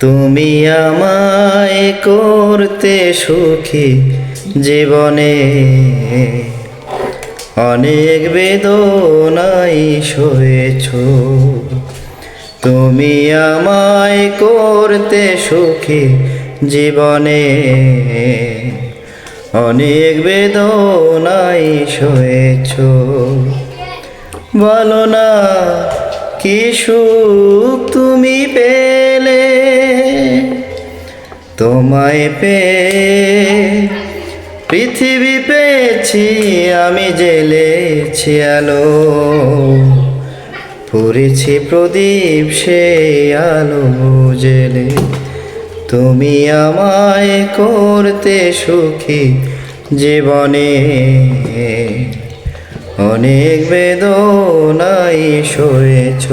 তুমি আমায় করতে সুখী জীবনে। অনেক বেদনাই সয়েছ। তুমি আমায় করতে সুখী জীবনে। অনেক বেদনাই সয়েছ। বলো না, কি সুখ তোমায় পেয়ে পৃথিবী পেয়েছি, আমি জেলেছি আলো। পড়েছি প্রদীপ সে আলো জেলে। তুমি আমায় করতে সুখী জীবনে। অনেক বেদনাই সয়েছ।